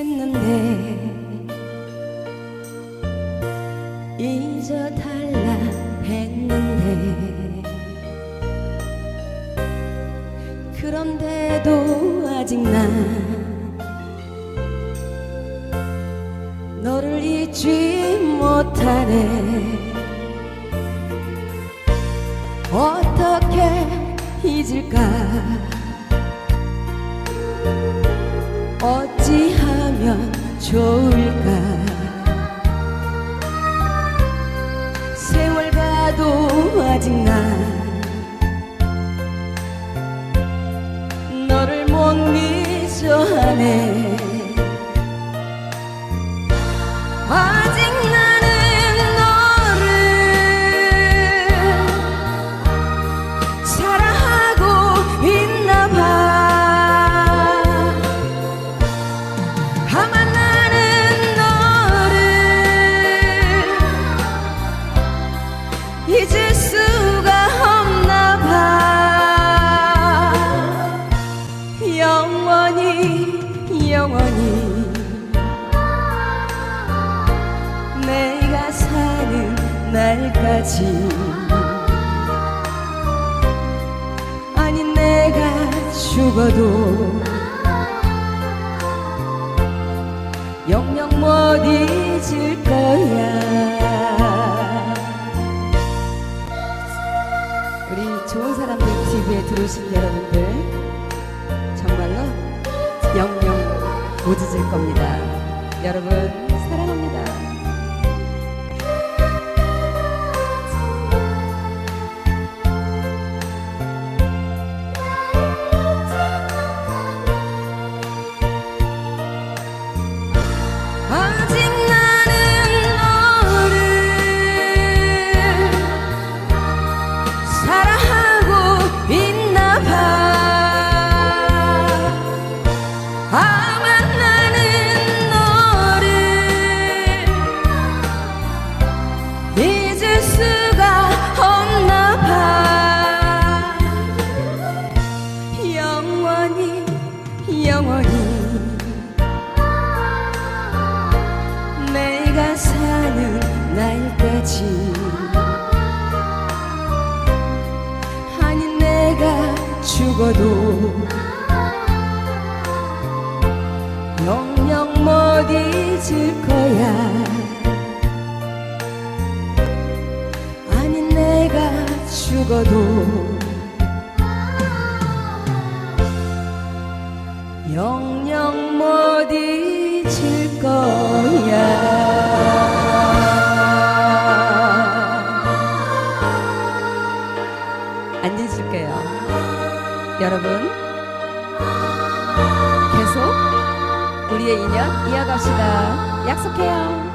했는데 잊어달라 했는데 그런데도 아직 난 너를 잊지 못하네. 어떻게 잊을까? 좋을까? 세월 가도 아직 난 너를 못 잊어 하네 영원히 내가 사는 날까지. 아니 내가 죽어도 영영 못 잊을 거야. 우리 좋은 사람들 TV에 들어오신 여러분들 정말로 영영 못 잊을 겁니다. 여러분 사랑합니다. 사랑 날까지. 아니 내가 죽어도 영영 못 잊을 거야. 아니 내가 죽어도 영영 못 계속 우리의 인연 이어갑시다. 약속해요.